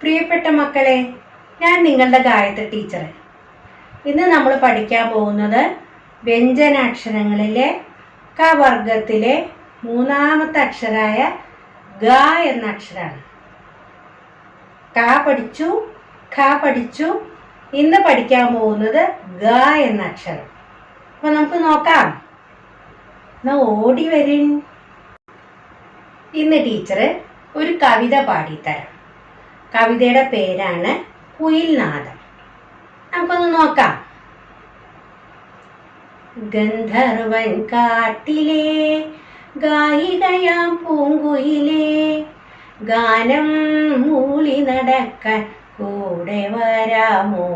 പ്രിയപ്പെട്ട മക്കളെ ഞാൻ നിങ്ങളുടെ ഗായത്രി ടീച്ചർ ഇന്ന് നമ്മൾ പഠിക്കാൻ പോകുന്നത് വ്യഞ്ജനാക്ഷരങ്ങളിലെ ക മൂന്നാമത്തെ അക്ഷരായ ഗ എന്ന അക്ഷരമാണ് ക പഠിച്ചു ഖ പഠിച്ചു ഇന്ന് പഠിക്കാൻ പോകുന്നത് ഗ എന്ന അക്ഷരം. അപ്പൊ നമുക്ക് നോക്കാം. എന്നാ ഓടി വരും. ഇന്ന് ടീച്ചർ ഒരു കവിത പാടിത്തരാം. കവിതയുടെ പേരാണ് കുയിൽനാദം നമുക്കൊന്ന് നോക്കാം. ഗന്ധർവൻ കാട്ടിലെ ഗായികയാം പൂങ്കുയിലേ ഗാനം മൂളി നടക്കാൻ കൂടെ വരാമോ?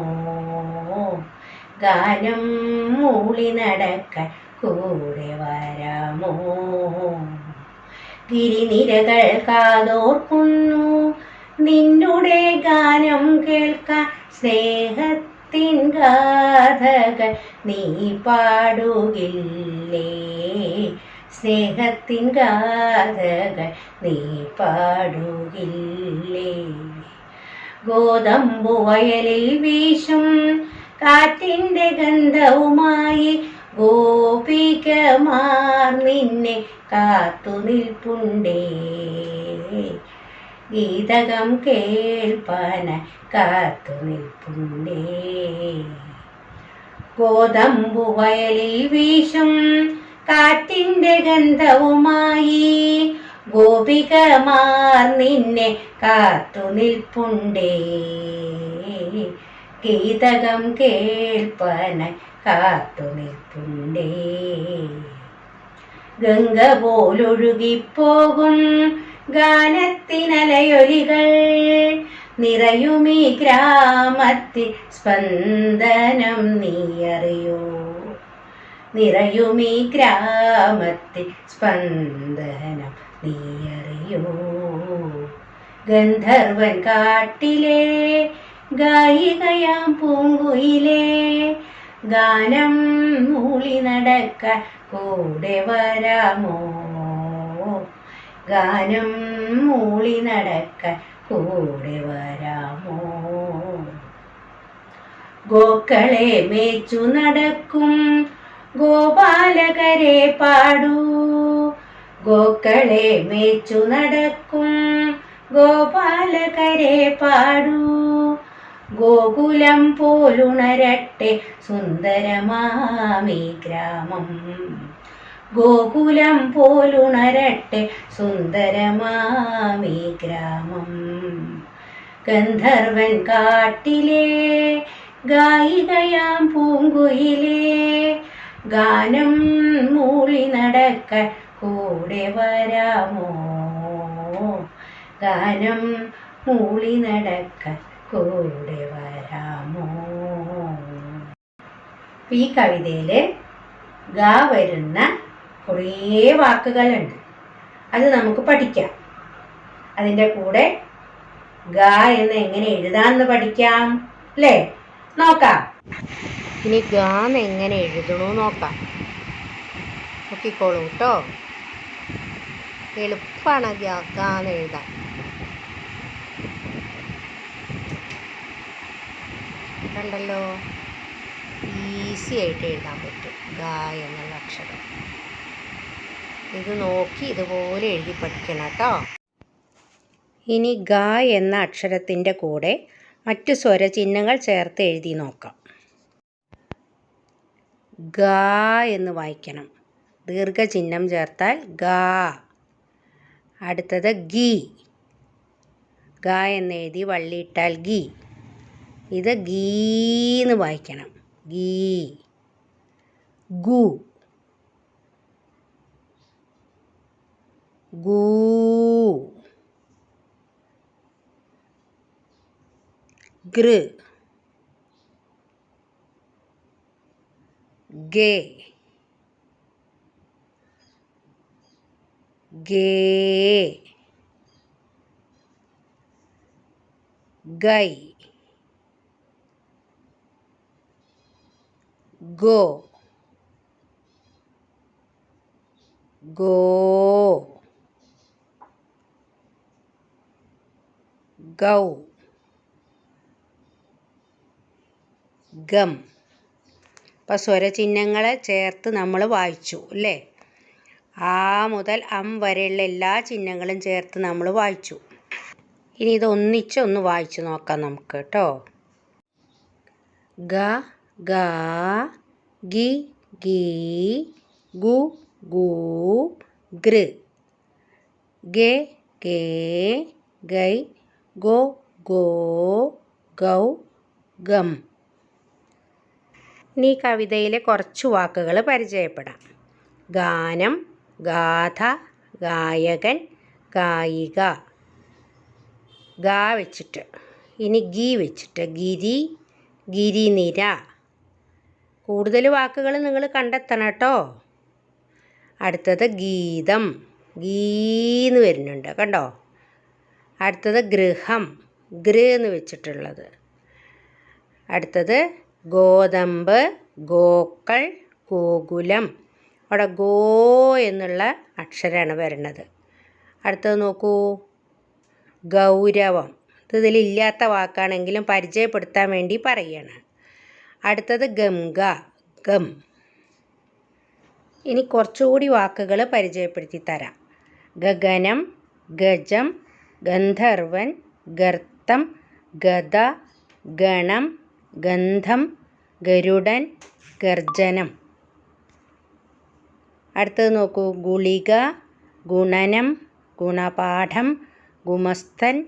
ഗാനം മൂളി നടക്കാൻ കൂടെ വരാമോ? ഗിരിനിരകൾ കാതോർക്കുന്നു നിന്നുടെ ഗാനം കേൾക്കാൻ സ്നേഹത്തിൻ ഗാഥകൾ നീ പാടുകില്ലേ? സ്നേഹത്തിൻ ഗാഥകൾ നീ പാടുകില്ലേ? ഗോതമ്പു വയലിൽ വീശും കാറ്റിന്റെ ഗന്ധവുമായി ഗോപികമാർ നിന്നെ കാത്തു നിൽപ്പുണ്ടേ. ഗീതകം കേൾപ്പാന കാത്തു നിൽപ്പുണ്ടേ. ഗോതമ്പു വയലിൽ വീശും കാറ്റിന്റെ ഗന്ധവുമായി ഗോപികമാർ നിന്നെ കാത്തു നിൽപ്പുണ്ടേ. ഗീതകം കേൾപ്പന കാത്തു നിൽപ്പുണ്ടേ. ഗംഗ പോലൊഴുകിപ്പോകും ഗാനത്തിനലയൊലികൾ നിറയുമീ ഗ്രാമത്തിൽ സ്പന്ദനം നീയറിയോ. നിറയുമീ ഗ്രാമത്തിൽ സ്പന്ദനം നീയറിയോ. ഗന്ധർവൻ കാട്ടിലെ ഗായികയാം പൂങ്കുയിലേ ഗാനം മൂളി നടക്ക കൂടെ വരാമോ? ഗാനം മൂളി നടക്കാൻ കൂടെ വരാമോ? ഗോക്കളെ മേച്ചു നടക്കും ഗോപാലകരെ പാടൂ. ഗോക്കളെ മേച്ചു നടക്കും ഗോപാലകരെ പാടൂ. ഗോകുലം പോലുണരട്ടെ സുന്ദരമാമി ഗ്രാമം. ഗോകുലം പോലുണരട്ടെ സുന്ദരമാമി ഗ്രാമം. ഗന്ധർവൻ കാട്ടിലെ ഗായികയാം പൂങ്കുയിലേ ഗാനം മൂളി നടക്ക കൂടെ വരാമോ? ഗാനം മൂളി നടക്ക കൂടെ വരാമോ? ഈ കവിതയിൽ ഗാ വരുന്ന കുറേ വാക്കുകളുണ്ട്. അത് നമുക്ക് പഠിക്കാം. അതിന്റെ കൂടെ ഗ എന്ന് എങ്ങനെ എഴുതാമെന്ന് പഠിക്കാം അല്ലേ? നോക്കാം. ഇനി ഗാന്ന് എങ്ങനെ എഴുതണു നോക്കാം. നോക്കിക്കോളൂ കേട്ടോ എളുപ്പമാണ് ഗാന്ന് എഴുതാൻ. കണ്ടല്ലോ? ഈസി ആയിട്ട് എഴുതാൻ പറ്റും. ഗ എന്നുള്ള അക്ഷരം. ഇത് നോക്കി ഇതുപോലെ എഴുതി പഠിക്കണം കേട്ടോ. ഇനി ഗ എന്ന അക്ഷരത്തിന്റെ കൂടെ മറ്റു സ്വരചിഹ്നങ്ങൾ ചേർത്ത് എഴുതി നോക്കാം. ഗ എന്ന് വായിക്കണം. ദീർഘചിഹ്നം ചേർത്താൽ ഗ. അടുത്തത് ഗി. ഗ എന്ന് എഴുതി വള്ളിയിട്ടാൽ ഗി. ഇത് ഗീന്ന് വായിക്കണം. ഗീ. ഗു. ഗൂ ഗൃ ഗേ ഗേ ഗൈ ഗോ ഗോ ഗൗ. ഗം. അപ്പം സ്വരചിഹ്നങ്ങളെ ചേർത്ത് നമ്മൾ വായിച്ചു അല്ലേ? ആ മുതൽ അം വരെയുള്ള എല്ലാ ചിഹ്നങ്ങളും ചേർത്ത് നമ്മൾ വായിച്ചു. ഇനി ഇത് ഒന്നിച്ചൊന്ന് വായിച്ചു നോക്കാം നമുക്ക് കേട്ടോ. ഗ ഗ ഗി ഗി ഗു ഗു ഗൃ. ഗേ ഗേ ഗൈ ഗോ ഗോ ഗൗ ഗം. ഇനി കവിതയിലെ കുറച്ച് വാക്കുകൾ പരിചയപ്പെടാം. ഗാനം ഗാഥ ഗായകൻ ഗായിക. ഗാ വെച്ചിട്ട്. ഇനി ഗീ വെച്ചിട്ട്. ഗിരി ഗിരിനിര. കൂടുതൽ വാക്കുകൾ നിങ്ങൾ കണ്ടെത്തണം കേട്ടോ. അടുത്തത് ഗീതം. ഗീന്ന് വരുന്നുണ്ട്. കണ്ടോ? അടുത്തത് ഗൃഹം. ഗൃ എന്ന് വെച്ചിട്ടുള്ളത്. അടുത്തത് ഗോതമ്പ് ഗോക്കൾ ഗോകുലം. അവിടെ ഗോ എന്നുള്ള അക്ഷരമാണ് വരുന്നത്. അടുത്തത് നോക്കൂ. ഗൗരവം. ഇത് ഇതിലില്ലാത്ത വാക്കാണെങ്കിലും പരിചയപ്പെടുത്താൻ വേണ്ടി പറയുകയാണ് അടുത്തത് ഗംഗ ഗം. ഇനി കുറച്ചുകൂടി വാക്കുകൾ പരിചയപ്പെടുത്തി തരാം. ഗഗനം ഗജം ഗന്ധർവൻ ഗർത്തം ഗത ഗണം ഗന്ധം ഗരുഡൻ ഗർജനം. അടുത്തത് നോക്കൂ. ഗുളിക ഗുണനം ഗുണപാഠം ഗുമസ്തൻ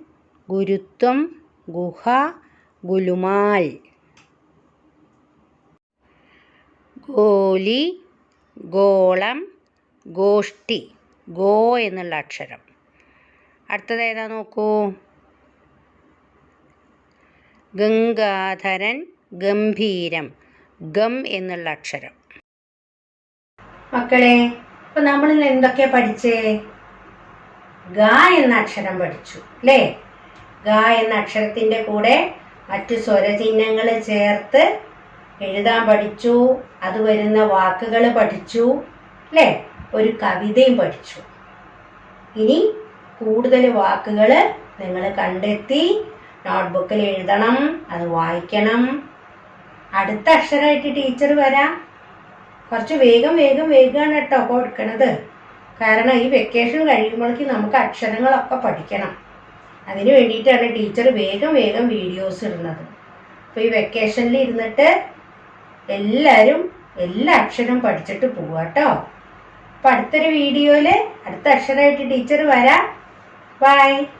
ഗുരുത്വം ഗുഹ ഗുലുമാൽ. ഗോലി ഗോളം ഗോഷ്ടി. ഗോ എന്നുള്ള അക്ഷരം. അടുത്തത് ഏതാ നോക്കൂ. ഗംഗാധരൻ ഗംഭീരം ഗം എന്നുള്ള അക്ഷരം. മക്കളെ ഇപ്പൊ നമ്മൾ എന്തൊക്കെ പഠിച്ചേ? ഗ എന്ന അക്ഷരം പഠിച്ചു അല്ലേ? ഗ എന്ന അക്ഷരത്തിന്റെ കൂടെ മറ്റു സ്വരചിഹ്നങ്ങൾ ചേർത്ത് എഴുതാൻ പഠിച്ചു അത് വരുന്ന വാക്കുകൾ പഠിച്ചു അല്ലേ? ഒരു കവിതയും പഠിച്ചു. ഇനി കൂടുതൽ വാക്കുകൾ നിങ്ങൾ കണ്ടെത്തി നോട്ട്ബുക്കിൽ എഴുതണം അത് വായിക്കണം. അടുത്ത അക്ഷരമായിട്ട് ടീച്ചർ വരാം. കുറച്ച് വേഗം വേഗം വേഗമാണ് കേട്ടോ കൊടുക്കണത് കാരണം ഈ വെക്കേഷൻ കഴിയുമ്പോഴേക്കും നമുക്ക് അക്ഷരങ്ങളൊക്കെ പഠിക്കണം. അതിന് വേണ്ടിയിട്ടാണ് ടീച്ചർ വേഗം വേഗം വീഡിയോസ് ഇടുന്നത്. അപ്പോൾ ഈ വെക്കേഷനിൽ ഇരുന്നിട്ട് എല്ലാവരും എല്ലാ അക്ഷരം പഠിച്ചിട്ട് പോവാട്ടോ. അപ്പം അടുത്തൊരു വീഡിയോയിൽ അടുത്ത അക്ഷരമായിട്ട് ടീച്ചർ വരാം. Bye.